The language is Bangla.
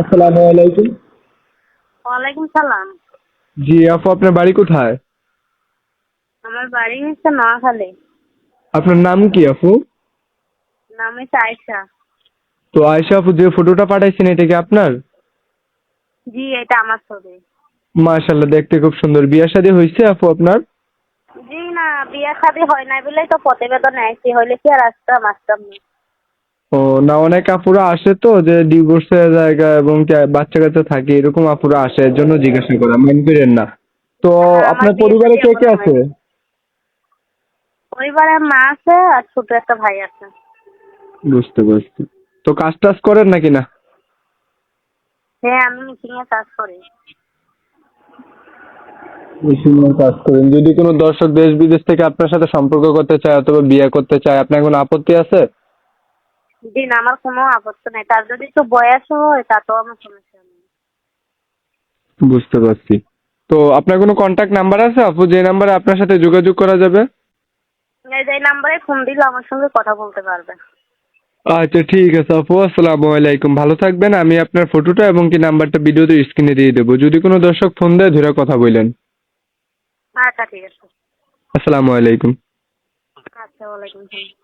আসসালামু আলাইকুম। ওয়ালাইকুম সালাম। জি আপু আপনার বাড়ি কোথায়? আমার বাড়ি হচ্ছে নোয়াখালী। আপনার নাম কি আপু? নাম হচ্ছে আয়সা তো আয়শা আপু যে ফটোটা পাঠাইছেন এটা কি আপনার? জি এটা আমার ছবি। মাশাল্লাহ দেখতে খুব সুন্দর। বিয়ে শাদী হয়েছে আপু আপনার? জি না বিয়া শাদী হয় নাই বলেই তো প্রতিবেদন আইসি হইলে কি আর আসতাম আসতাম না। ও না অনেক আপুরা আসে তো যে ডিভোর্সের জায়গা এবং কি- বাচ্চা কাচ্চা থাকে এরকম আপুরা আসে এর জন্য জিজ্ঞাসা করা মাইন্ড করেন না। তো আপনার পরিবারে কে কে আছে? পরিবারে মা আছে আর ছোট একটা ভাই আছে। বুঝতে পারছি। তো কাজ টাজ করেন নাকি না? হ্যাঁ আমি মিটিং এ কাজ করি। কাজ করেন। যদি কোনো দর্শক দেশ বিদেশ থেকে আপনার সাথে সম্পর্ক করতে চায় অথবা বিয়ে করতে চায় আপনার কোনো আপত্তি আছে? জি না আমার কোনো আপত্তি নেই। তার যদি একটু বয়স হয় তাতেও আমার সমস্যা নেই। বুঝতে পারছি। তো আপনার কোনো কন্ট্যাক্ট নাম্বার আছে? আপু যে নাম্বারে আপনার সাথে যোগাযোগ করা যাবে? এই যে নাম্বারে ফোন দিলে আমার সঙ্গে কথা বলতে পারবে। আচ্ছা ঠিক আছে আপু আসসালামু আলাইকুম। ভালো থাকবেন আমি আপনার ফটোটা এবং কি নাম্বারটা ভিডিওতে স্ক্রিনে দিয়ে দেবো। যদি কোনো দর্শক ফোন দেয় ধরে কথা বললেন। আচ্ছা ঠিক আছে। আসসালামু আলাইকুম। আচ্ছা ওয়ালাইকুম সালাম